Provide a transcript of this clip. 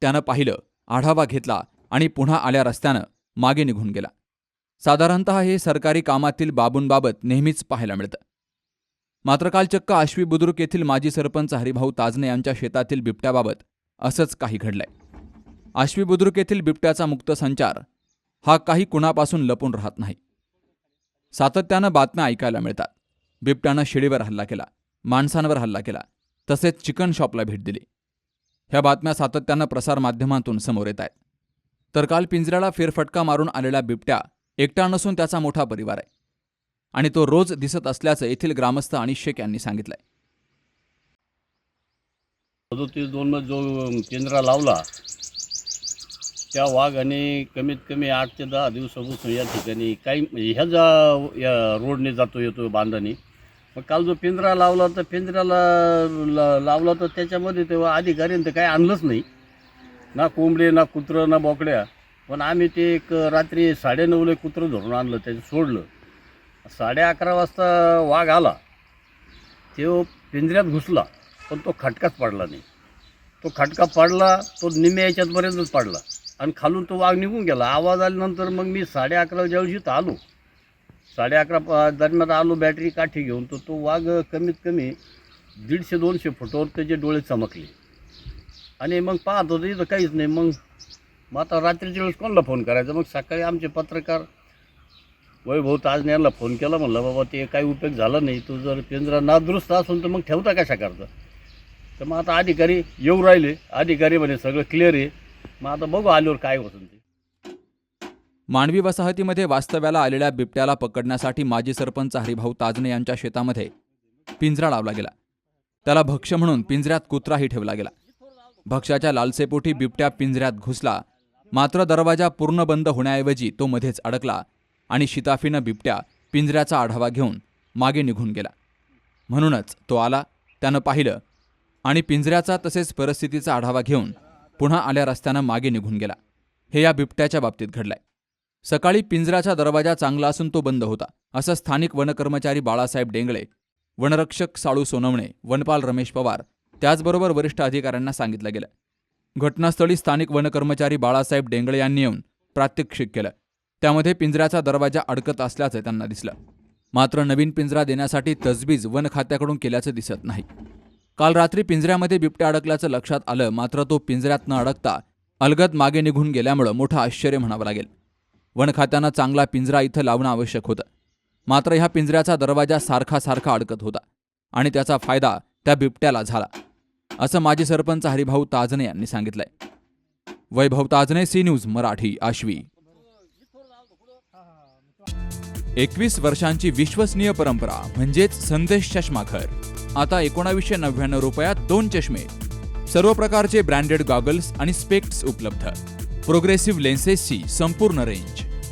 त्यानं पाहिलं आढावा घेतला आणि पुन्हा आल्या रस्त्यानं मागे निघून गेला. साधारणत हे सरकारी कामातील बाबूंबाबत नेहमीच पाहायला मिळतं. मात्र काल चक्क आश्वी बुद्रुक येथील माजी सरपंच हरिभाऊ ताजने यांच्या शेतातील बिबट्याबाबत असंच काही घडलंय. आश्वी बुद्रुक येथील बिबट्याचा मुक्त संचार हा काही कुणापासून लपून राहत नाही. सातत्यानं बातम्या ऐकायला मिळतात. बिबट्यानं शिडीवर हल्ला केला माणसांवर हल्ला केला तसेच चिकन शॉपला भेट दिली. ह्या बातम्या सातत्यानं प्रसारमाध्यमांतून समोर येत आहेत. तर काल पिंजऱ्याला फेरफटका मारून आलेला बिबट्या एकटा नसून त्याचा मोठा परिवार आहे. आणि तो रोज दिसत असल्याचं येथील ग्रामस्थ आणि शेख यांनी सांगितलंय. सदोतीस दोनमध्ये जो पिंजरा लावला त्या वाघाने कमीत कमी आठ ते दहा दिवसापासून या ठिकाणी काही म्हणजे ह्या जा या रोडने जातो येतो बांधाने मग काल जो पिंजरा लावला तर पिंजऱ्याला ला- लावला तर त्याच्यामध्ये तेव्हा अधिकाऱ्यांनी तर काही आणलंच नाही. ना कोंबडे ना कुत्रं ना बोकड्या. पण आम्ही ते एक रात्री साडेनऊला कुत्रं धरून आणलं त्याचं सोडलं. साडे अकरा वाजता वाघ आला. तो पिंजऱ्यात घुसला पण तो खटकाच पडला नाही. तो खटका पडला तो निम्या याच्यातपर्यंतच पडला. आणि खालून तो वाघ निघून गेला. आवाज आल्यानंतर मग मी साडे अकरा ज्यावेळी इथं आलो. साडे अकरा दरम्यान आलो बॅटरी काठी घेऊन तर तो वाघ कमीत कमी दीडशे दोनशे फुटावर त्याचे डोळे चमकले. आणि मग पाहत होतं इथं काहीच नाही. मग मग आता रात्रीच्या वेळेस कोणाला फोन करायचा? मग सकाळी आमचे पत्रकार वैभव ताजने यांना फोन केला. म्हणलं बाबा ते काही उपयोग झाला नाही. तू जर पिंजरा नादुरुस्त असून तर मग ठेवता कशा करता? तर मग आता अधिकारी येऊ राहिले. अधिकारी म्हणे सगळं क्लिअर आहे. मग आता बघू आल्यावर काय होतं ते. मानवी वसाहतीमध्ये वास्तव्याला आलेल्या बिबट्याला पकडण्यासाठी माजी सरपंच हरिभाऊ ताजने यांच्या शेतामध्ये पिंजरा लावला गेला. त्याला भक्ष म्हणून पिंजऱ्यात कुत्राही ठेवला गेला. भक्ष्याच्या लालसेपोटी बिबट्या पिंजऱ्यात घुसला. मात्र दरवाजा पूर्ण बंद होण्याऐवजी तो मध्येच अडकला आणि शिताफीनं बिबट्या पिंजऱ्याचा आढावा घेऊन मागे निघून गेला. म्हणूनच तो आला त्यानं पाहिलं आणि पिंजऱ्याचा तसेच परिस्थितीचा आढावा घेऊन पुन्हा आल्या रस्त्यानं मागे निघून गेला. हे या बिबट्याच्या बाबतीत घडलंय. सकाळी पिंजऱ्याचा दरवाजा चांगला असून तो बंद होता असं स्थानिक वनकर्मचारी बाळासाहेब डेंगळे वनरक्षक साळू सोनवणे वनपाल रमेश पवार त्याचबरोबर वरिष्ठ अधिकाऱ्यांना सांगितलं गेलं. घटनास्थळी स्थानिक वनकर्मचारी बाळासाहेब डेंगळे यांनी येऊन प्रात्यक्षिक केलं. त्यामध्ये पिंजऱ्याचा दरवाजा अडकत असल्याचं त्यांना दिसलं. मात्र नवीन पिंजरा देण्यासाठी तजवीज वन खात्याकडून केल्याचं दिसत नाही. काल रात्री पिंजऱ्यामध्ये बिबट्या अडकल्याचं लक्षात आलं मात्र तो पिंजऱ्यात न अडकता अलगद मागे निघून गेल्यामुळं मोठं आश्चर्य म्हणावं लागेल. वन खात्यानं चांगला पिंजरा इथं लावणं आवश्यक होतं. मात्र ह्या पिंजऱ्याचा दरवाजा सारखा सारखा अडकत होता आणि त्याचा फायदा त्या बिबट्याला झाला असं माजी सरपंच हरिभाऊ ताजने यांनी सांगितलंय. Vaibhav Tajne C news Marathi Ashvi. एकवीस वर्षांची विश्वसनीय परंपरा म्हणजेच संदेश चष्माघर. आता एकोणावीसशे नव्याण्णव रुपयात दोन चष्मे सर्व प्रकारचे ब्रँडेड गॉगल्स आणि स्पेक्ट्स उपलब्ध. प्रोग्रेसिव्ह लेन्सेसची संपूर्ण रेंज.